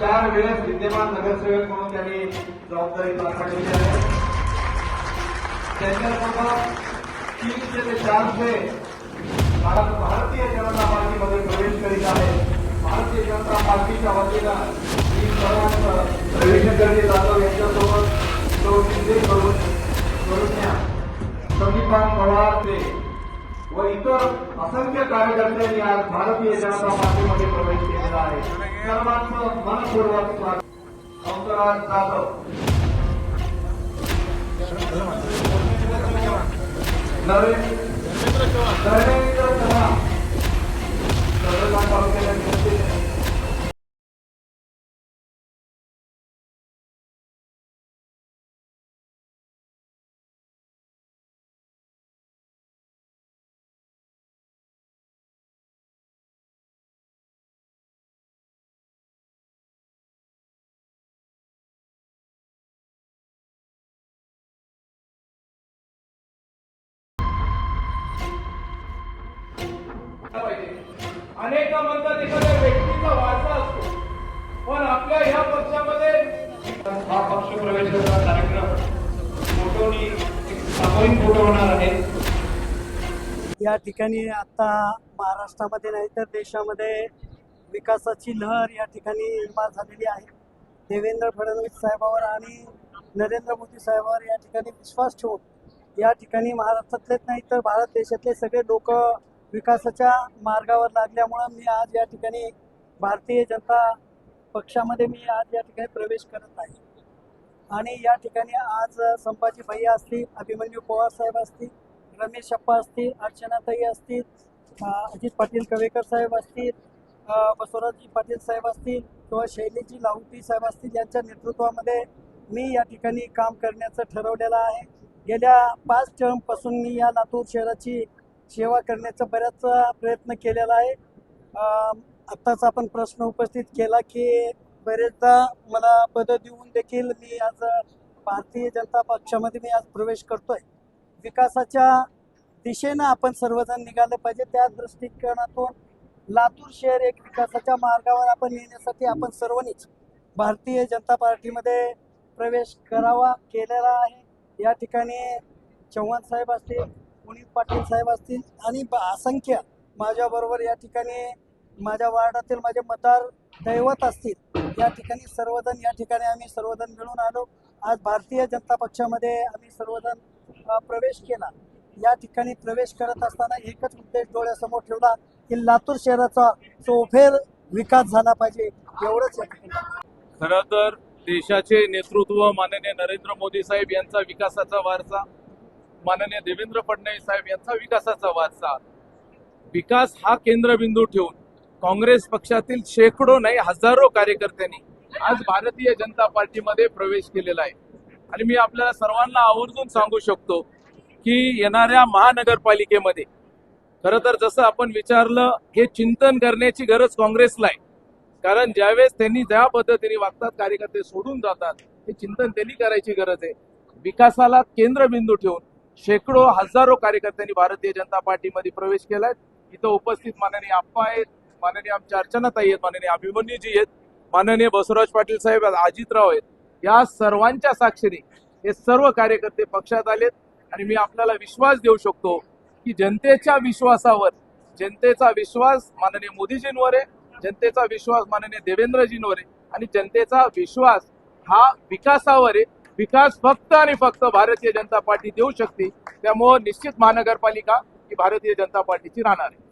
चार वेळेस विद्यमान नगरसेवक म्हणून त्यांनी जबाबदारी पार पाडलेली आहे. त्यांच्यासोबत तीनशे ते चारशे भारत भारतीय जनता पार्टीमध्ये प्रवेश करीत आहे. भारतीय जनता पार्टीच्या वतीनं मी सर्वांचं रविशंकरजी जाधव यांच्यासोबत शिंदे पवार ते व इतर असंख्य कार्यकर्त्यांनी आज भारतीय जनता पार्टीमध्ये प्रवेश केलेला आहे. सर्वांचं मनपूर्वक स्वागत. हंसराज जाधव. नरेंद्र धर्मेंद्र चव्हाण. चंद्रकांत पाहिजे. अनेकदा म्हणतात एखाद्या व्यक्तीचा वारसा असतो. पण आपल्या ह्या पक्षामध्ये हा पक्ष प्रवेशाचा कार्यक्रम फोटोनी एक सामूहिक फोटो होणार आहे. या ठिकाणी आता महाराष्ट्रामध्ये नाही तर देशामध्ये विकासाची लहर या ठिकाणी निर्माण झालेली आहे. देवेंद्र फडणवीस साहेबावर आणि नरेंद्र मोदी साहेबावर या ठिकाणी विश्वास ठेवून या ठिकाणी महाराष्ट्रातलेच नाही तर भारत देशातले सगळे लोक विकासाच्या मार्गावर लागल्यामुळं मी आज या ठिकाणी भारतीय जनता पक्षामध्ये मी आज या ठिकाणी प्रवेश करत आहे आणि या ठिकाणी आज संभाजी भैया असतील अभिमन्यू पवार साहेब असतील रमेश अप्पा असतील अर्चनाताई असतील अजित पाटील कवेकर साहेब असतील बसवराजजी पाटील साहेब असतील किंवा शैलीजी लाहुटी साहेब असतील यांच्या नेतृत्वामध्ये मी या ठिकाणी काम करण्याचं ठरवलेलं आहे. गेल्या पाच टर्मपासून मी या लातूर शहराची सेवा करण्याचा बऱ्याच प्रयत्न केलेला आहे. आत्ताच आपण प्रश्न उपस्थित केला की बरेचदा मला पदं देऊन देखील मी आज भारतीय जनता पक्षामध्ये मी आज प्रवेश करतोय. विकासाच्या दिशेनं आपण सर्वजण निघालं पाहिजे. त्या दृष्टिकोनातून लातूर शहर एक विकासाच्या मार्गावर आपण नेण्यासाठी आपण सर्वांनीच भारतीय जनता पार्टीमध्ये प्रवेश करावा केलेला आहे. या ठिकाणी चव्हाण साहेब असतील पुनीत पाटील साहेब असतील आणि ब- असंख्य माझ्याबरोबर या ठिकाणी माझ्या वार्डातील माझे मतदार दैवत असतील या ठिकाणी सर्वजण या ठिकाणी आम्ही सर्वजण मिळून आलो. आज भारतीय जनता पक्षामध्ये आम्ही सर्वजण प्रवेश केला. या ठिकाणी प्रवेश करत असताना एकच उद्देश डोळ्यासमोर ठेवला की लातूर शहराचा चोफेर विकास झाला पाहिजे एवढंच या खरं तर देशाचे नेतृत्व माननीय नरेंद्र मोदी साहेब यांचा विकासाचा वारसा माननीय देवेंद्र फडणवीस साहेब यांचा विकासाचा वारसा. विकास हा केंद्रबिंदू ठेवून काँग्रेस पक्षातील शेकडो नाही हजारो कार्यकर्त्यांनी आज भारतीय जनता पार्टीमध्ये प्रवेश केलेला आहे. आणि मी आपल्याला सर्वांना आवर्जून सांगू शकतो की येणाऱ्या महानगरपालिकेमध्ये खरं तर जसं आपण विचारलं हे चिंतन करण्याची गरज काँग्रेसला आहे. कारण ज्यावेळेस त्यांनी ज्या पद्धतीने वागतात कार्यकर्ते सोडून जातात हे चिंतन त्यांनी करायची गरज आहे. विकासाला केंद्रबिंदू ठेवून शेकडो हजारो कार्यकर्त्यांनी भारतीय जनता पार्टीमध्ये प्रवेश केलाय. इथं उपस्थित माननीय आप्पा आहेत माननीय आमच्या अर्चनाताई आहेत माननीय अभिमन्यूजी आहेत माननीय बसवराज पाटील साहेब अजितराव आहेत. या सर्वांच्या साक्षीने हे सर्व कार्यकर्ते पक्षात आलेत आणि मी आपल्याला विश्वास देऊ शकतो की जनतेच्या विश्वासावर जनतेचा विश्वास माननीय मोदीजींवर आहे जनतेचा विश्वास माननीय देवेंद्रजींवर आहे आणि जनतेचा विश्वास हा विकासावर आहे. विकास फक्त आणि फक्त भारतीय जनता पार्टी देऊ शकते त्यामुळं निश्चित महानगरपालिका ही भारतीय जनता पार्टीची राहणार आहे.